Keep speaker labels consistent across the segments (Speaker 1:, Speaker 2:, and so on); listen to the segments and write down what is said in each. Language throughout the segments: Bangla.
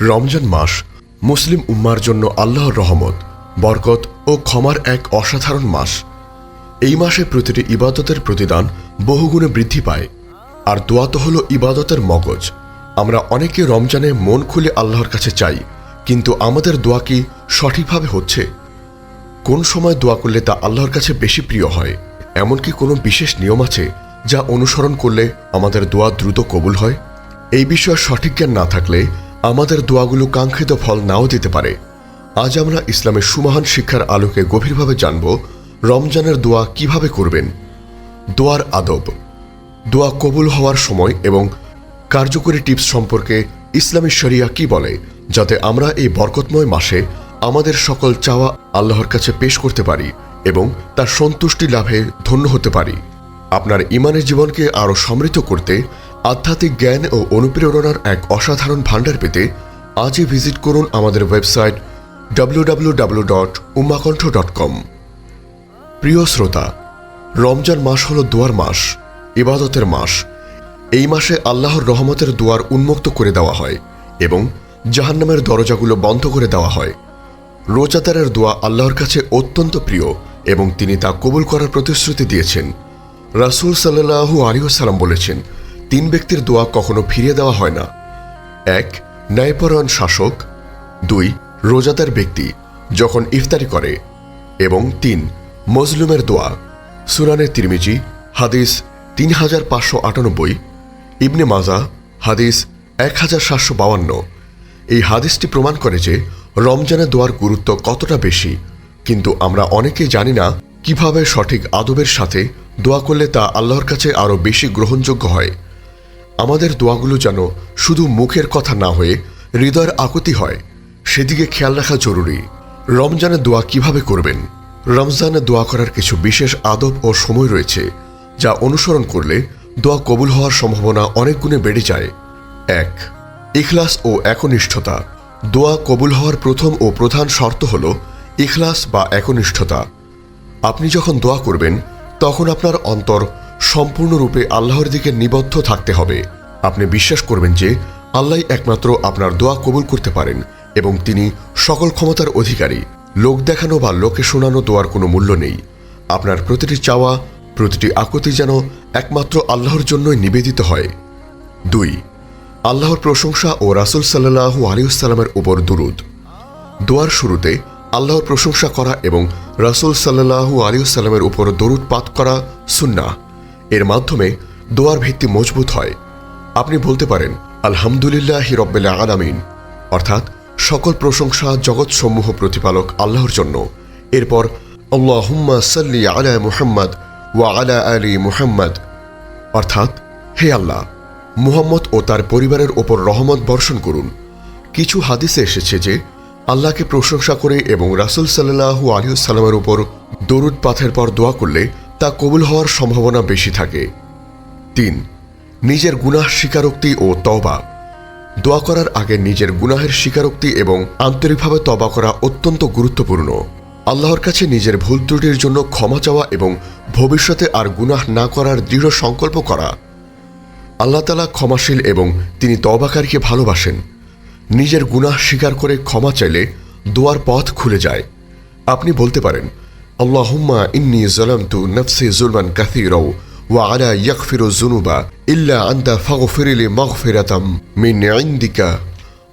Speaker 1: রমজান মাস মুসলিম উম্মার জন্য আল্লাহর রহমত, বরকত ও ক্ষমার এক অসাধারণ মাস। এই মাসে প্রতিটি ইবাদতের প্রতিদান বহুগুণে বৃদ্ধি পায়। আর দোয়া তো হলো ইবাদতের মগজ। আমরা অনেকে রমজানে মন খুলে আল্লাহর কাছে চাই, কিন্তু আমাদের দোয়া কি সঠিকভাবে হচ্ছে? কোন সময় দোয়া করলে তা আল্লাহর কাছে বেশি প্রিয় হয়? এমনকি কোনো বিশেষ নিয়ম আছে যা অনুসরণ করলে আমাদের দোয়া দ্রুত কবুল হয়? এই বিষয়ে সঠিক জ্ঞান না থাকলে আমাদের দোয়াগুলো কাঙ্ক্ষিত ফল নাও দিতে পারে। আজ আমরা ইসলামের সুমহান শিক্ষার আলোকে গভীরভাবে জানব রমজানের দোয়া কীভাবে করবেন। দোয়ার আদব। দোয়া কবুল হওয়ার সময় এবং কার্যকরী টিপস সম্পর্কে ইসলামী শরিয়া কি বলে, যাতে আমরা এই বরকতময় মাসে আমাদের সকল চাওয়া আল্লাহর কাছে পেশ করতে পারি এবং তার সন্তুষ্টি লাভে ধন্য হতে পারি। আপনার ইমানের জীবনকে আরও সমৃদ্ধ করতে আধ্যাত্মিক জ্ঞান ও অনুপ্রেরণার এক অসাধারণ ভাণ্ডার পেতে আজই ভিজিট করুন আমাদের ওয়েবসাইট www.ummakonth.com প্রিয় শ্রোতা, রমজান মাস হল দোয়ার মাস, ইবাদতের মাস। এই মাসে আল্লাহর রহমতের দুয়ার উন্মুক্ত করে দেওয়া হয় এবং জাহান্নামের দরজাগুলো বন্ধ করে দেওয়া হয়। রোজাদারের দোয়া আল্লাহর কাছে অত্যন্ত প্রিয় এবং তিনি তা কবুল করার প্রতিশ্রুতি দিয়েছেন। রাসূল সাল্লাহু আলিহাসাল্লাম বলেছেন তিন ব্যক্তির দোয়া কখনো ফিরিয়ে দেওয়া হয় না। এক, ন্যায়পরায়ণ শাসক। দুই, রোজাদার ব্যক্তি, যখন ইফতারি করে। এবং তিন, মজলুমের দোয়া। সুরানে তিরমিজি, হাদিস তিন হাজার পাঁচশো আটানব্বই, ইবনে মাজা, হাদিস এক হাজার সাতশো বাউান্ন। এই হাদিসটি প্রমাণ করে যে রমজানের দোয়ার গুরুত্ব কতটা বেশি। কিন্তু আমরা অনেকেই জানি না কীভাবে সঠিক আদবের সাথে দোয়া করলে তা আল্লাহর কাছে আরও বেশি গ্রহণযোগ্য হয়। আমাদের দোয়াগুলো যেন শুধু মুখের কথা না হয়ে হৃদয়ের আকুতি হয়, সেদিকে খেয়াল রাখা জরুরি। রমজানের দোয়া কীভাবে করবেন? রমজানে দোয়া করার কিছু বিশেষ আদব ও সময় রয়েছে, যা অনুসরণ করলে দোয়া কবুল হওয়ার সম্ভাবনা অনেক গুণে বেড়ে যায়। এক, ইখলাস ও একনিষ্ঠতা। দোয়া কবুল হওয়ার প্রথম ও প্রধান শর্ত হল ইখলাস বা একনিষ্ঠতা। আপনি যখন দোয়া করবেন, তখন আপনার অন্তর সম্পূর্ণরূপে আল্লাহর দিকে নিবদ্ধ থাকতে হবে। আপনি বিশ্বাস করবেন যে, আল্লাহ একমাত্র আপনার দোয়া কবুল করতে পারেন এবং তিনি সকল ক্ষমতার অধিকারী। লোক দেখানো বা লোকে শোনানো দোয়ার কোনো মূল্য নেই। আপনার প্রতিটি চাওয়া, প্রতিটি আকুতি যেন একমাত্র আল্লাহর জন্যই নিবেদিত হয়। দুই, আল্লাহর প্রশংসা ও রাসুল সাল্লাহু আলিউসাল্লামের উপর দুরুদ। দোয়ার শুরুতে আল্লাহর প্রশংসা করা এবং রাসুল সাল্লাহু আলিউসাল্লামের উপর দরুদ পাত করা সুন্না এর মাধ্যমে দোয়ার ভিত্তি মজবুত হয়। আপনি বলতে পারেন, আলহামদুলিল্লাহ হিরব্বেলা আলামিন। অর্থাৎ সকল প্রশংসা জগৎসমূহ প্রতিপালক আল্লাহর জন্য। এরপর, আল্লাহুম্মা সাল্লি আলা মুহাম্মদ ওয়া আলা আলী মুহাম্মদ। অর্থাৎ, হে আল্লাহ, মুহাম্মদ ও তার পরিবারের ওপর রহমত বর্ষণ করুন। কিছু হাদিসে এসেছে যে, আল্লাহকে প্রশংসা করে এবং রাসুল সাল্লাহু আলিউসাল্লামের উপর দরুদ পাথের পর দোয়া করলে তা কবুল হওয়ার সম্ভাবনা বেশি থাকে। তিন, নিজের গুনাহ স্বীকারোক্তি ও তবা দোয়া করার আগে নিজের গুনাহের স্বীকারোক্তি এবং আন্তরিকভাবে তবা করা অত্যন্ত গুরুত্বপূর্ণ। আল্লাহর কাছে নিজের ভুল ত্রুটির জন্য ক্ষমা চাওয়া এবং ভবিষ্যতে আর গুনাহ না করার দৃঢ় সংকল্প করা। আল্লাহ তালা ক্ষমাশীল এবং তিনি তবাকারীকে ভালোবাসেন। নিজের গুনাহ স্বীকার করে ক্ষমা চাইলে দোয়ার পথ খুলে যায়। আপনি বলতে পারেন ইন্নি জলামতু নফসি জুলমান কাথিরাও ওয়া আলা ইয়াগফিরু যুনুবা ইল্লা আনতা ফাগফিরলি মাগফিরাতাম মিন ইনদিকা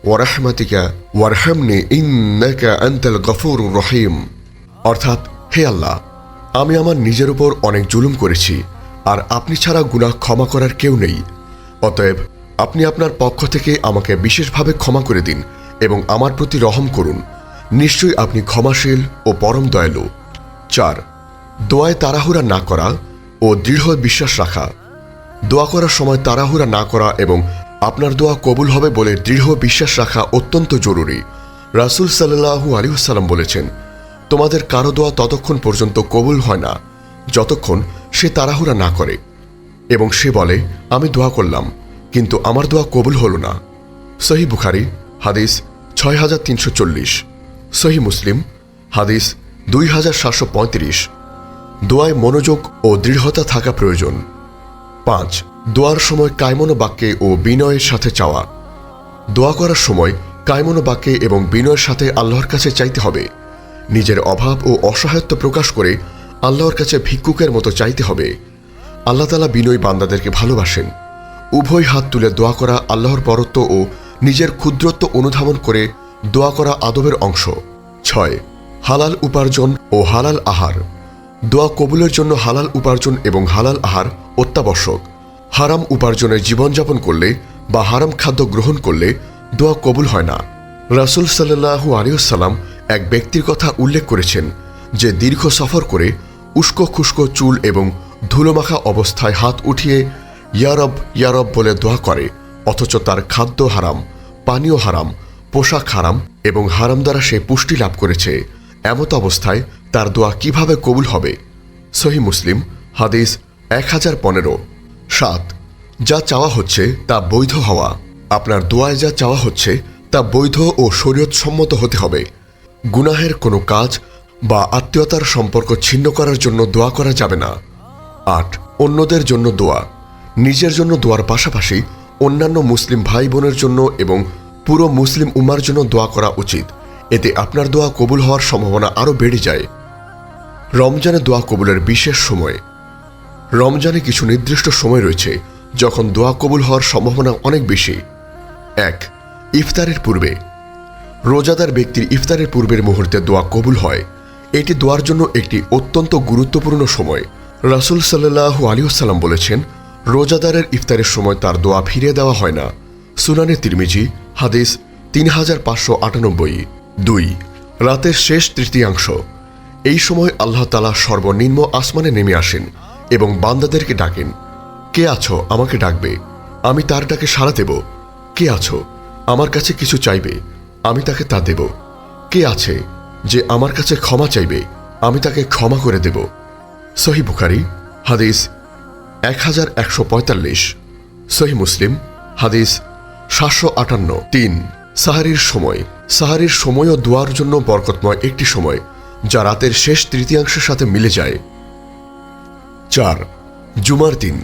Speaker 1: ওয়া রাহমাতিকা ওয়ারহামনি ইন্নাকা আনতাল গফুরুর রহিম অর্থাৎ, হে আল্লাহ, আমি আমার নিজের উপর অনেক জুলুম করেছি আর আপনি ছাড়া গুনাহ ক্ষমা করার কেউ নেই। অতএব, আপনি আপনার পক্ষ থেকে আমাকে বিশেষভাবে ক্ষমা করে দিন এবং আমার প্রতি রহম করুন। নিশ্চয়ই আপনি ক্ষমাশীল ও পরম দয়ালু। চার, দোয়ায় তাড়াহুড়া না করা ও দৃঢ় বিশ্বাস রাখা। দোয়া করার সময় তাড়াহুড়া না করা এবং আপনার দোয়া কবুল হবে বলে দৃঢ় বিশ্বাস রাখা অত্যন্ত জরুরি। রাসুল সাল্লাহু আলিউসাল্লাম বলেছেন, তোমাদের কারও দোয়া ততক্ষণ পর্যন্ত কবুল হয় না, যতক্ষণ সে তাড়াহুড়া না করে। এবং সে বলে, আমি দোয়া করলাম, কিন্তু আমার দোয়া কবুল হল না। সহি বুখারি, হাদিস ছয় হাজার তিনশো চল্লিশ। সহি মুসলিম, হাদিস দুই হাজার সাতশো পঁয়ত্রিশ। দোয়ায় মনোযোগ ও দৃঢ়তা থাকা প্রয়োজন। পাঁচ, দোয়ার সময় কায়মনো বাক্যে ও বিনয়ের সাথে চাওয়া। দোয়া করার সময় কায়মনো বাক্যে এবং বিনয়ের সাথে আল্লাহর কাছে চাইতে হবে। নিজের অভাব ও অসহায়ত্ব প্রকাশ করে আল্লাহর কাছে ভিক্ষুকের মতো চাইতে হবে। আল্লাহ তালা বিনয়ী বান্দাদেরকে ভালোবাসেন। উভয় হাত তুলে দোয়া করা আল্লাহর বরত্ব ও নিজের ক্ষুদ্রত্ব অনুধাবন করে দোয়া করা আদবের অংশ। ছয় হালাল উপার্জন ও হালাল আহার। দোয়া কবুলের জন্য হালাল উপার্জন এবং হালাল আহার অত্যাবশ্যক। হারাম উপার্জনের জীবনযাপন করলে বা হারাম খাদ্য গ্রহণ করলে দোয়া কবুল হয় না। রাসুল সাল্লাহু আলিয়াল্লাম এক ব্যক্তির কথা উল্লেখ করেছেন যে দীর্ঘ সফর করে উস্কো খুস্কো চুল এবং ধুলোমাখা অবস্থায় হাত উঠিয়ে ইয়ারব ইয়ারব বলে দোয়া করে, অথচ তার খাদ্য হারাম, পানীয় হারাম, পোশাক হারাম এবং হারাম দ্বারা সে পুষ্টি লাভ করেছে। এমত অবস্থায় তার দোয়া কীভাবে কবুল হবে? সহি মুসলিম, হাদিস এক হাজার পনেরো। সাত, যা চাওয়া হচ্ছে তা বৈধ হওয়া। আপনার দোয়ায় যা চাওয়া হচ্ছে তা বৈধ ও শরীয়তসম্মত হতে হবে। গুনাহের কোনো কাজ বা আত্মীয়তার সম্পর্ক ছিন্ন করার জন্য দোয়া করা যাবে না। আট, অন্যদের জন্য দোয়া। নিজের জন্য দোয়ার পাশাপাশি অন্যান্য মুসলিম ভাই বোনের জন্য এবং পুরো মুসলিম উমার জন্য দোয়া করা উচিত। এতে আপনার দোয়া কবুল হওয়ার সম্ভাবনা আরও বেড়ে যায়। রমজানে দোয়া কবুলের বিশেষ সময়। রমজানে কিছু নির্দিষ্ট সময় রয়েছে যখন দোয়া কবুল হওয়ার সম্ভাবনা অনেক বেশি। এক, ইফতারের পূর্বে। রোজাদার ব্যক্তির ইফতারের পূর্বের মুহূর্তে দোয়া কবুল হয়। এটি দোয়ার জন্য একটি অত্যন্ত গুরুত্বপূর্ণ সময়। রাসুল সাল্লাহ আলিউসাল্লাম বলেছেন, রোজাদারের ইফতারের সময় তার দোয়া ফিরিয়ে দেওয়া হয় না। সুনানে তিরমিজি, হাদিস তিন হাজার পাঁচশো আটানব্বই। দুই, রাতের শেষ তৃতীয়াংশ। এই সময় আল্লাহ তালা সর্বনিম্ন আসমানে নেমে আসেন এবং বান্দাদেরকে ডাকেন, কে আছো? আমাকে ডাকবে। আমি তার ডাকে সাড়া দেব। কে আছো? আমার কাছে কিছু চাইবে। আমি তাকে তা দেব। কে আছে যে আমার কাছে ক্ষমা চাইবে? আমি তাকে ক্ষমা করে দেব। সহি বুখারি, হাদিস এক হাজার একশো পঁয়তাল্লিশ। সহি মুসলিম, হাদিস সাতশো আটান্ন। তিন সাহারির সময়। সাহারির সময়ও দোয়ার জন্য বরকতময় একটি সময়, যা রাতের শেষ তৃতীয়াংশের সাথে মিলে যায়। চার, জুমার দিন।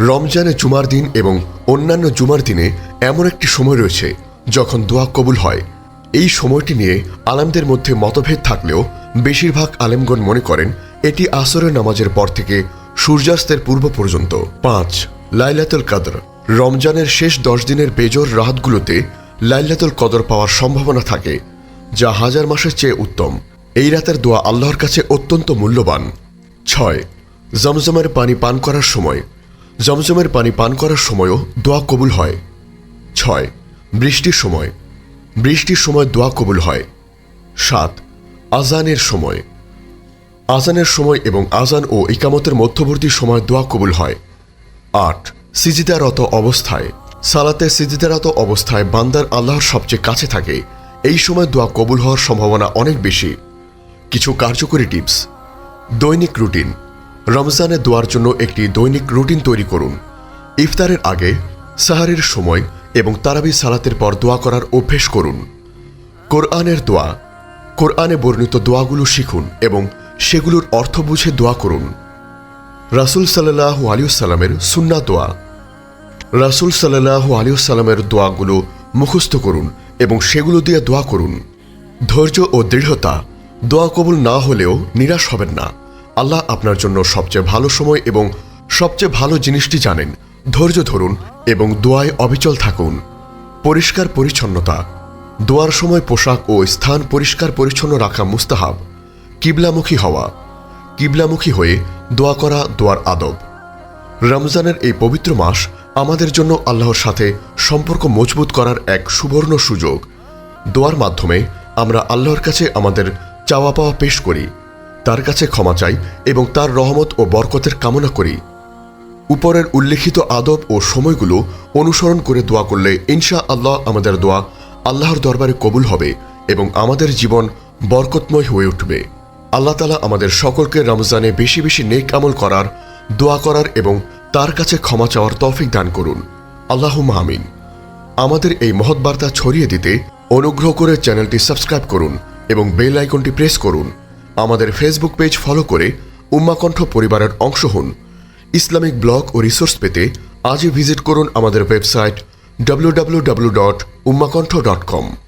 Speaker 1: রমজানে জুমার দিন এবং অন্যান্য জুমার দিনে এমন একটি সময় রয়েছে, যখন দোয়া কবুল হয়। এই সময়টি নিয়ে আলেমদের মধ্যে মতভেদ থাকলেও বেশিরভাগ আলেমগণ মনে করেন, এটি আসরের নামাজের পর থেকে সূর্যাস্তের পূর্ব পর্যন্ত। পাঁচ, লাইলাতুল কাদর। রমজানের শেষ দশ দিনের বেজর রাতগুলোতে লাইলাতুল কদর পাওয়ার সম্ভাবনা থাকে, যা হাজার মাসের চেয়ে উত্তম। এই রাতের দোয়া আল্লাহর কাছে অত্যন্ত মূল্যবান। ছয়, জমজমের পানি পান করার সময়। জমজমের পানি পান করার সময়ও দোয়া কবুল হয়। ছয়, বৃষ্টির সময়। বৃষ্টির সময় দোয়া কবুল হয়। সাত, আজানের সময়। আজানের সময় এবং আজান ও ইকামতের মধ্যবর্তী সময় দোয়া কবুল হয়। আট, সিজিদারত অবস্থায়। সালাতে সিজিদারত অবস্থায় বান্দার আল্লাহর সবচেয়ে কাছে থাকে। এই সময় দোয়া কবুল হওয়ার সম্ভাবনা অনেক বেশি। কিছু কার্যকরী টিপস। দৈনিক রুটিন। রমজানে দোয়ার জন্য একটি দৈনিক রুটিন তৈরি করুন। ইফতারের আগে সাহারের সময় এবং তারাবি সালাতের পর দোয়া করার অভ্যেস করুন। কোরআনের দোয়া। কোরআনে বর্ণিত দোয়াগুলো শিখুন এবং সেগুলোর অর্থ বুঝে দোয়া করুন। রাসুল সাল্লাহ আলিউসাল্লামের সুন্না দোয়া। রাসুল সাল্লাহ আলিউসাল্লামের দোয়াগুলো মুখস্থ করুন এবং সেগুলো দিয়ে দোয়া করুন। ধৈর্য ও দৃঢ়তা, দোয়া কবুল না হলেও নিরাশ হবেন না। আল্লাহ আপনার জন্য সবচেয়ে ভালো সময় এবং সবচেয়ে ভালো জিনিসটি জানেন। ধৈর্য ধরুন এবং দোয়ায় অবিচল থাকুন। পরিষ্কার পরিচ্ছন্নতা, দোয়ার সময় পোশাক ও স্থান পরিষ্কার পরিচ্ছন্ন রাখা মুস্তাহাব, কিবলামুখী হওয়া, কিবলামুখী হয়ে দোয়া করা দোয়ার আদব। রমজানের এই পবিত্র মাস আমাদের জন্য আল্লাহর সাথে সম্পর্ক মজবুত করার এক সুবর্ণ সুযোগ। দোয়ার মাধ্যমে আমরা আল্লাহর কাছে আমাদের চাওয়া পাওয়া পেশ করি, তার কাছে ক্ষমা চাই এবং তার রহমত ও বরকতের কামনা করি। উপরের উল্লেখিত আদব ও সময়গুলো অনুসরণ করে দোয়া করলে ইনশা আল্লাহ আমাদের দোয়া আল্লাহর দরবারে কবুল হবে এবং আমাদের জীবন বরকতময় হয়ে উঠবে। আল্লাহ তালা আমাদের সকলকে রমজানে বেশি বেশি নেক আমল করার, দোয়া করার এবং তার কাছে ক্ষমা চাওয়ার তৌফিক দান করুন। আল্লাহ আমিন। আমাদের এই মহৎ বার্তা ছড়িয়ে দিতে অনুগ্রহ করে চ্যানেলটি সাবস্ক্রাইব করুন এবং বেল আইকনটি প্রেস করুন। আমাদের ফেসবুক পেজ ফলো করে উম্মাকণ্ঠ পরিবারের অংশ হন। ইসলামিক ব্লগ ও রিসোর্স পেতে আজই ভিজিট করুন আমাদের ওয়েবসাইট www.ummakontho.com